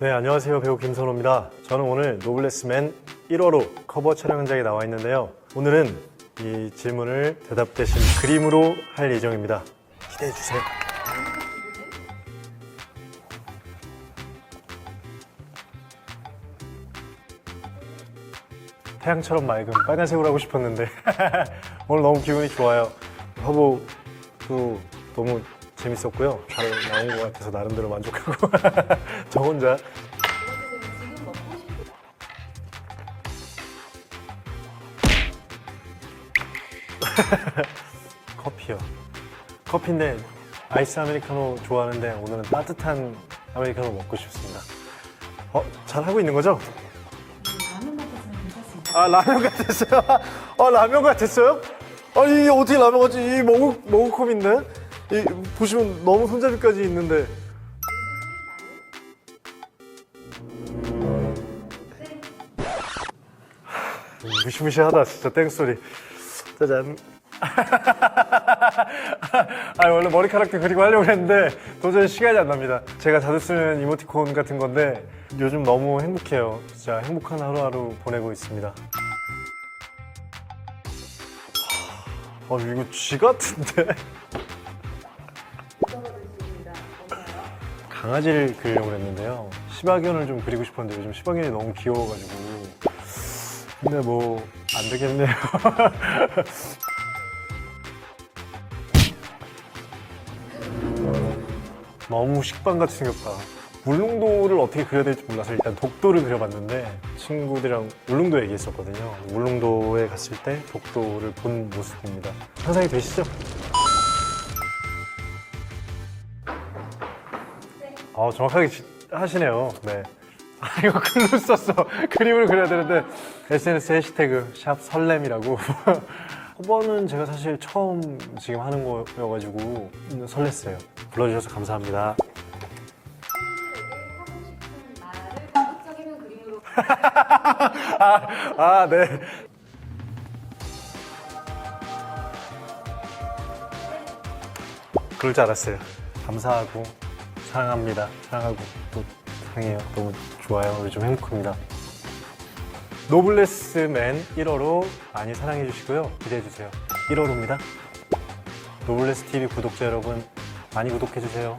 네, 안녕하세요. 배우 김선호입니다. 저는 오늘 노블레스맨 1화로 커버 촬영 현장에 나와 있는데요. 오늘은 이 질문을 대답 대신 그림으로 할 예정입니다. 기대해 주세요. 태양처럼 맑은 빨간색으로 하고 싶었는데 오늘 너무 기분이 좋아요. 화보도 너무 재밌었고요. 잘 나온 것 같아서 나름대로 만족하고 저 혼자 커피요. 커피인데 아이스 아메리카노 좋아하는데 오늘은 따뜻한 아메리카노 먹고 싶습니다. 어, 잘 하고 있는 거죠? 아 라면 같았어요? 아 라면 같았어요? 아니 이게 어떻게 라면 같지? 이 머그 머그컵인데 이 보시면 너무 손잡이까지 있는데 무시무시하다 진짜 땡소리 짜잔 아 원래 머리카락도 그리고 하려고 했는데 도저히 시간이 안 납니다. 제가 자주 쓰는 이모티콘 같은 건데 요즘 너무 행복해요. 진짜 행복한 하루하루 보내고 있습니다. 아 이거 쥐 같은데? 강아지를 그리려고 했는데요. 시바견을 좀 그리고 싶었는데 요즘 시바견이 너무 귀여워가지고. 근데 뭐 안 되겠네요 너무 식빵같이 생겼다. 울릉도를 어떻게 그려야 될지 몰라서 일단 독도를 그려봤는데 친구들이랑 울릉도 얘기했었거든요. 울릉도에 갔을 때 독도를 본 모습입니다. 상상이 되시죠? 아 정확하게 지- 하시네요. 네. 아 이거 글로 썼어. 그림을 그려야 되는데 SNS 해시태그 샵 설렘이라고. 커버는 제가 사실 처음 지금 하는 거여가지고 설렜어요. 불러주셔서 감사합니다. 그림으로 아, 네. 그럴 줄 알았어요. 감사하고 사랑합니다. 사랑하고 또 사랑해요. 너무 좋아요. 요즘 행복합니다. 노블레스맨 1호로 많이 사랑해 주시고요. 기대해 주세요. 1호로입니다. 노블레스 TV 구독자 여러분 많이 구독해 주세요.